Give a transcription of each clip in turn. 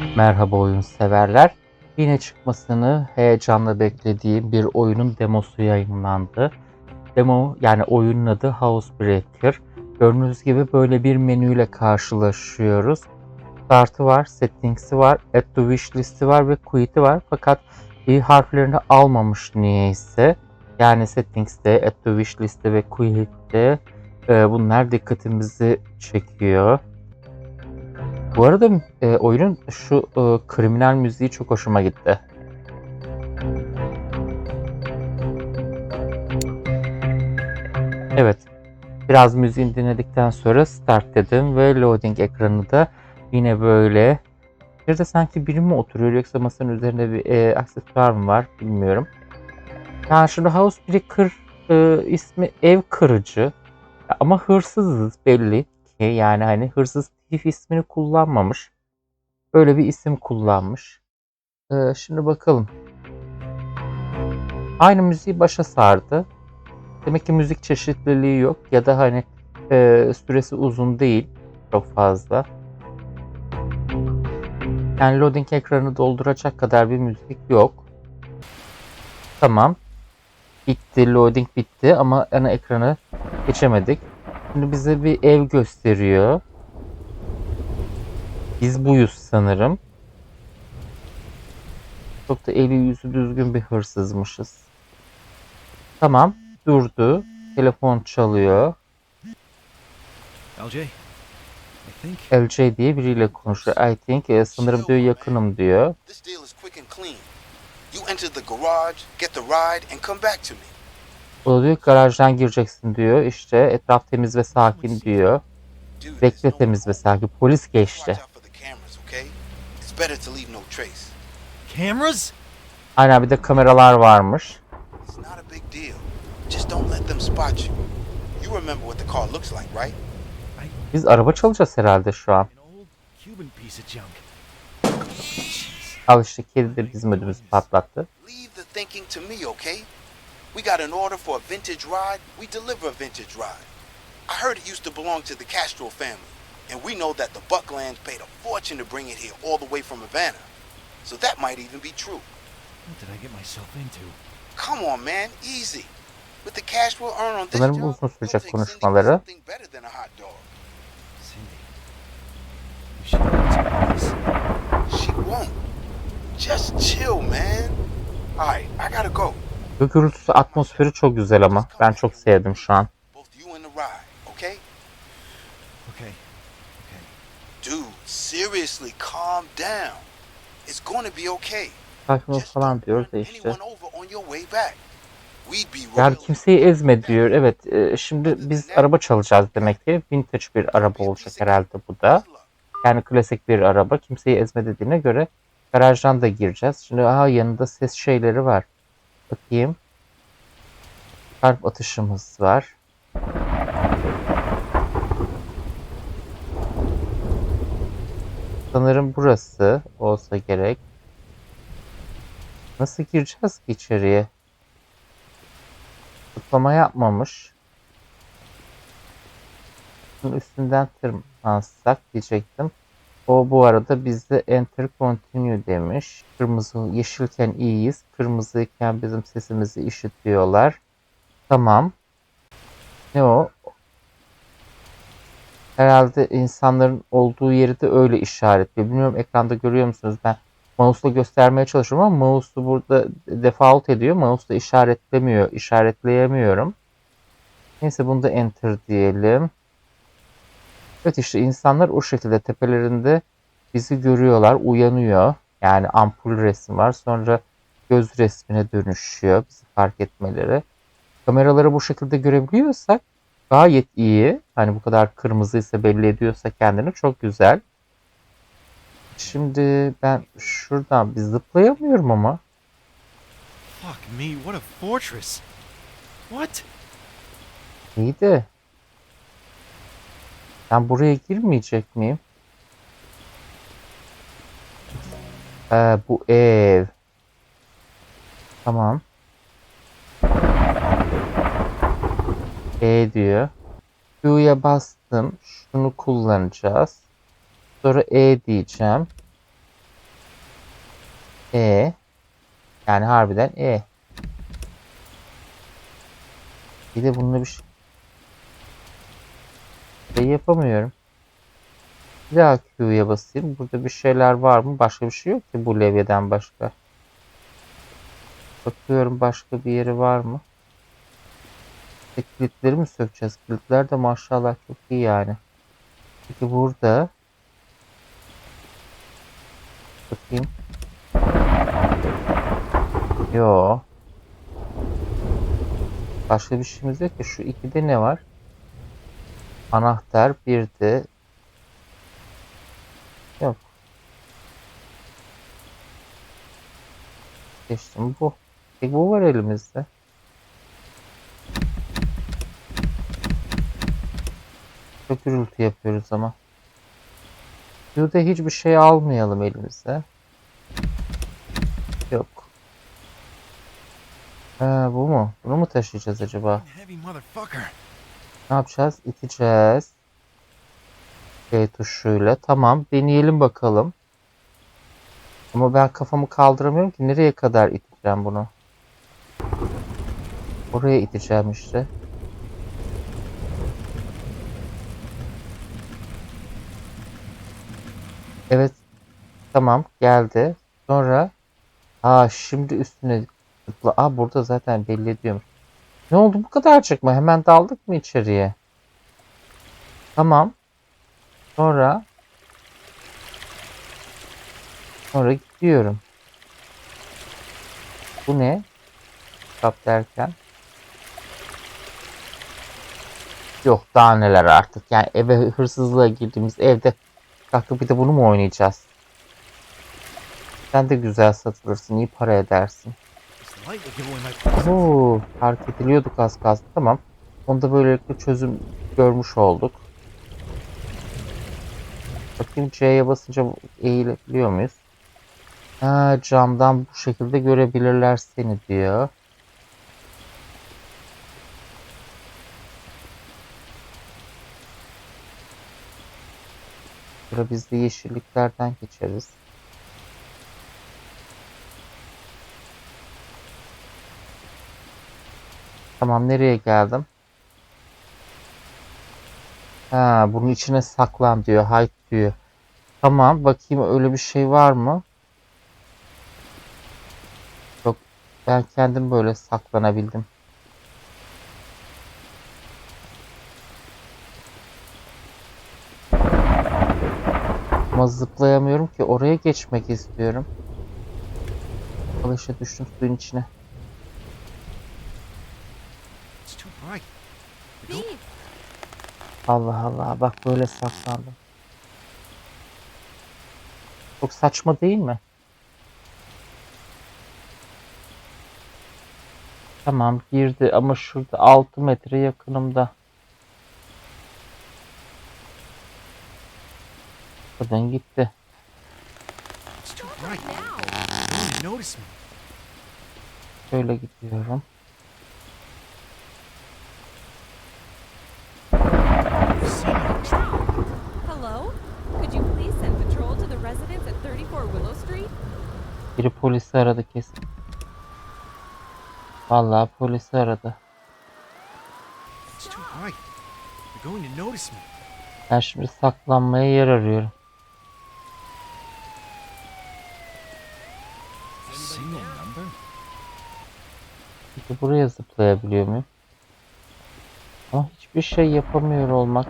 Merhaba oyun severler. Yine çıkmasını heyecanla beklediğim bir oyunun demosu yayınlandı. Demo yani oyunun adı Housebreaker. Gördüğünüz gibi böyle bir menüyle karşılaşıyoruz. Start'ı var, Settings'i var, Add to Wish listi var ve Quit'i var. Fakat bir harflerini almamış niyeyse. Yani Settings'te, Add to Wish listi ve Quit'te e, bunlar dikkatimizi çekiyor. Bu arada e, oyunun şu e, kriminal müziği çok hoşuma gitti. Evet. Biraz müziğini dinledikten sonra start dedim ve loading ekranı da yine böyle. Bir de sanki biri mi oturuyor yoksa masanın üzerinde bir e, aksesuar mı var bilmiyorum. Yani şimdi Housebreaker e, ismi ev kırıcı. Ama hırsızız belli ki yani hani hırsız Thief ismini kullanmamış. Böyle bir isim kullanmış. Ee, şimdi bakalım. Aynı müziği başa sardı. Demek ki müzik çeşitliliği yok ya da hani e, süresi uzun değil çok fazla. Yani loading ekranı dolduracak kadar bir müzik yok. Tamam. Bitti, loading bitti ama ana ekranı geçemedik. Şimdi bize bir ev gösteriyor. Biz buyuz sanırım. Çok da eli yüzü düzgün bir hırsızmışız. Tamam. Durdu. Telefon çalıyor. LJ, I think LJ diye biriyle konuşuyor. I think e, sanırım diyor yakınım diyor. This deal is quick and clean. You enter the garage, get the ride, and come back to me. O da diyor garajdan gireceksin diyor. İşte etraf temiz ve sakin diyor. Bekle temiz ve sakin. Polis geçti. out for the cameras, okay? It's better to leave no trace. cameras? Aynen bir de kameralar varmış. It's not a big deal. Just don't let them spot you. You remember what the car looks like, right? Biz araba çalacağız herhalde şu an. An old Cuban piece of junk. Al işte kedi de bizim ödümüzü patlattı. Leave the thinking to me, okay? We got an order for a vintage ride. We deliver a vintage ride. I heard it used to belong to the Castro family, and we know that the Bucklands paid a fortune to bring it here all the way from Havana. So that might even be true. What did I get myself into? Come on, man, easy. With the cash we'll earn on this Sanırım job, uzun we'll sürecek konuşmaları. something better than a hot dog. Cindy. If she won't. Just chill, man. All right, I gotta go. Bu gürültüsü atmosferi çok güzel ama. Ben çok sevdim şu an. Both you and the ride, okay? Okay. Dude, seriously, calm down. It's gonna be okay. Just falan diyoruz da işte. Yani kimseyi ezme diyor. Evet e, şimdi biz araba çalacağız demek ki. Vintage bir araba olacak herhalde bu da. Yani klasik bir araba. Kimseyi ezme dediğine göre garajdan da gireceğiz. Şimdi aha yanında ses şeyleri var. Bakayım. Kalp atışımız var. Sanırım burası olsa gerek. Nasıl gireceğiz ki içeriye? Tıklama yapmamış. Bunun üstünden tırmansak diyecektim. O bu arada bizde enter continue demiş. Kırmızı yeşilken iyiyiz. Kırmızıyken bizim sesimizi işitiyorlar. Tamam. Ne o? Herhalde insanların olduğu yeri de öyle işaretliyor. Bilmiyorum ekranda görüyor musunuz? Ben mouse'la göstermeye çalışıyorum ama mouse'u burada default ediyor. Mouse'la işaretlemiyor. işaretleyemiyorum. Neyse bunu da enter diyelim. Evet işte insanlar o şekilde tepelerinde bizi görüyorlar, uyanıyor. Yani ampul resim var. Sonra göz resmine dönüşüyor bizi fark etmeleri. Kameraları bu şekilde görebiliyorsak gayet iyi. Hani bu kadar kırmızıysa belli ediyorsa kendini çok güzel. Şimdi ben şuradan bir zıplayamıyorum ama. Fuck me, what a fortress. What? İyi de. Ben buraya girmeyecek miyim? Ee, bu ev. Tamam. E diyor. Q'ya bastım. Şunu kullanacağız. Sonra E diyeceğim. E. Yani harbiden E. Bir de bununla bir şey, şey yapamıyorum. Bir daha Q'ya basayım. Burada bir şeyler var mı? Başka bir şey yok ki bu levyeden başka. Bakıyorum başka bir yeri var mı? İşte kilitleri mi sökeceğiz? Kilitler de maşallah çok iyi yani. Peki burada bakayım. Yo. Başka bir şeyimiz yok ki. Şu ikide ne var? Anahtar bir de yok. Geçtim bu. Peki bu var elimizde. Çok gürültü yapıyoruz ama. Burada hiçbir şey almayalım elimize. Yok. Ha, bu mu? Bunu mu taşıyacağız acaba? Ne yapacağız? İteceğiz. G tuşuyla. Tamam. Deneyelim bakalım. Ama ben kafamı kaldıramıyorum ki. Nereye kadar iteceğim bunu? Oraya iteceğim işte. Evet. Tamam. Geldi. Sonra Aa şimdi üstüne zıpla. Aa burada zaten belli ediyormuş. Ne oldu bu kadarcık mı? Hemen daldık mı içeriye? Tamam. Sonra sonra gidiyorum. Bu ne? Kap derken. Yok daha neler artık. Yani eve hırsızlığa girdiğimiz evde kalkıp bir de bunu mu oynayacağız? Sen de güzel satılırsın, iyi para edersin. Oo, fark ediliyorduk az kalsın. Tamam. Onda böylelikle çözüm görmüş olduk. Bakayım C'ye basınca eğilebiliyor muyuz? Ha, camdan bu şekilde görebilirler seni diyor. Burada biz de yeşilliklerden geçeriz. Tamam nereye geldim? Ha bunun içine saklan diyor. Hide diyor. Tamam bakayım öyle bir şey var mı? Yok ben kendim böyle saklanabildim. Ama zıplayamıyorum ki oraya geçmek istiyorum. Al işte düştüm suyun içine. Allah Allah bak böyle saklandım. Çok saçma değil mi? Tamam girdi ama şurada 6 metre yakınımda. Buradan gitti. It's too bright. No one would notice me. Şöyle gidiyorum. I've seen it. Hello? Could you please send patrol to the residence at 34 Willow Street? Biri polisi aradı kesin. Vallahi polisi aradı. Ben şimdi saklanmaya yer arıyorum. Peki buraya zıplayabiliyor muyum? Ama hiçbir şey yapamıyor olmak.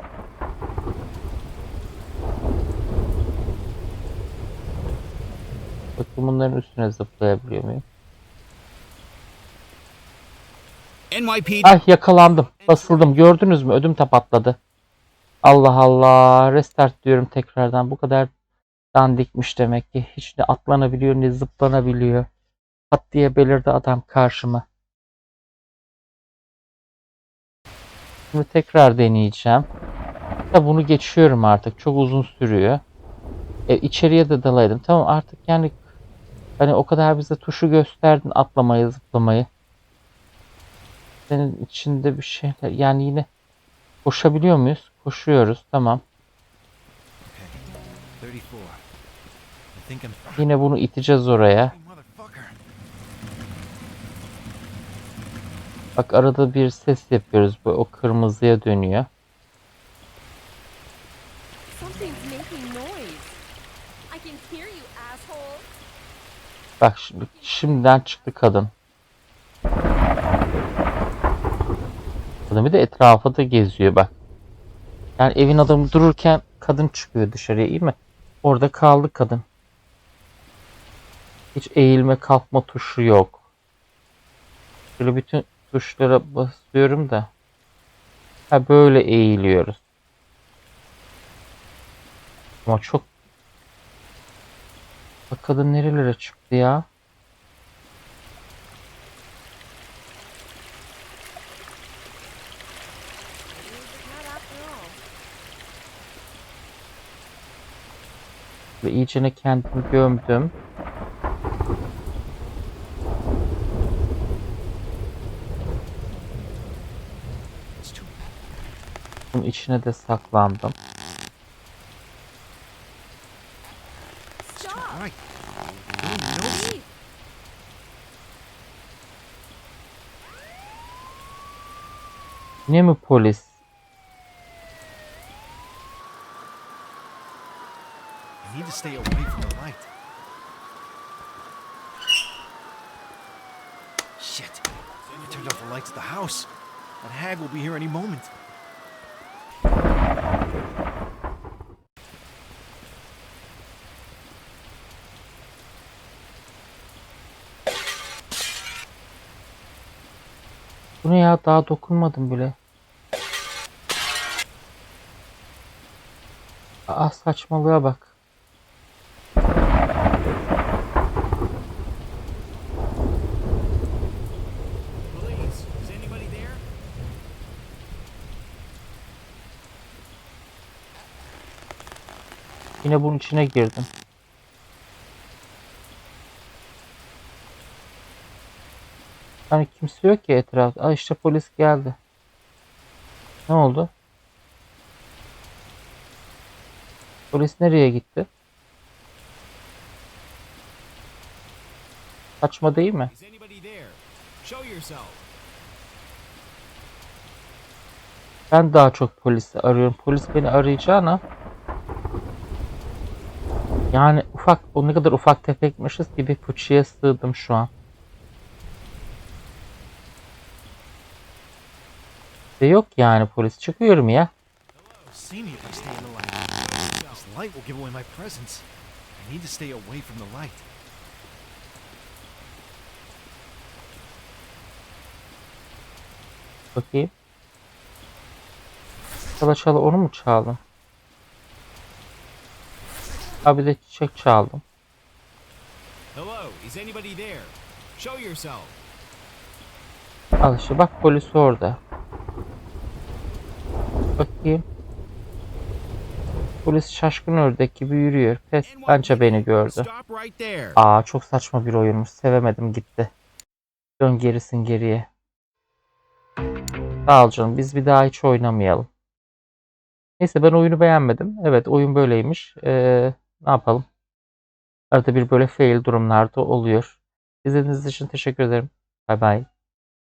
Bakın bunların üstüne zıplayabiliyor muyum? NYPD. Ay yakalandım. Basıldım. Gördünüz mü? Ödüm patladı. Allah Allah. Restart diyorum tekrardan. Bu kadar dandikmiş demek ki. Hiç ne atlanabiliyor ne zıplanabiliyor. Pat diye belirdi adam karşıma. Şimdi tekrar deneyeceğim. Da bunu geçiyorum artık. Çok uzun sürüyor. E, içeriye de dalaydım. Tamam artık yani hani o kadar bize tuşu gösterdin atlamayı zıplamayı. Senin içinde bir şeyler yani yine koşabiliyor muyuz? Koşuyoruz. Tamam. Okay. 34. I think I'm. Yine bunu iteceğiz oraya. Bak arada bir ses yapıyoruz. Bu o kırmızıya dönüyor. Bak şimdi şimdiden çıktı kadın. Kadın bir de etrafa da geziyor bak. Yani evin adamı dururken kadın çıkıyor dışarıya iyi mi? Orada kaldı kadın. Hiç eğilme kalkma tuşu yok. Şöyle bütün tuşlara basıyorum da. Ha böyle eğiliyoruz. Ama çok Bak kadın nerelere çıktı ya? Ve iyicene kendimi gömdüm. It's too Bunun içine de saklandım. Yine mi polis? Shit. I turned off the lights at the house. That hag will be here any moment. Bu ya? Daha dokunmadım bile. Aa saçmalığa bak. Yine bunun içine girdim. Hani kimse yok ki etrafta. Aa işte polis geldi. Ne oldu? Polis nereye gitti? Saçma değil mi? Ben daha çok polisi arıyorum. Polis beni arayacağına yani ufak o ne kadar ufak tefekmişiz bir puçiye sığdım şu an. Ve yok yani polis çıkıyorum ya. See me if I stay in the light. This light will give away my presence. I need to stay away from the light. Bakayım. Çala çala onu mu çaldım? Abi de çiçek çaldım. Hello, is anybody there? Show yourself. Al işte bak polis orada. Bakayım. Polis şaşkın ördek gibi yürüyor. Pes bence beni gördü. Aa çok saçma bir oyunmuş. Sevemedim gitti. Dön gerisin geriye. Sağ ol canım. Biz bir daha hiç oynamayalım. Neyse ben oyunu beğenmedim. Evet oyun böyleymiş. Ee, ne yapalım? Arada bir böyle fail durumlarda oluyor. İzlediğiniz için teşekkür ederim. Bay bay.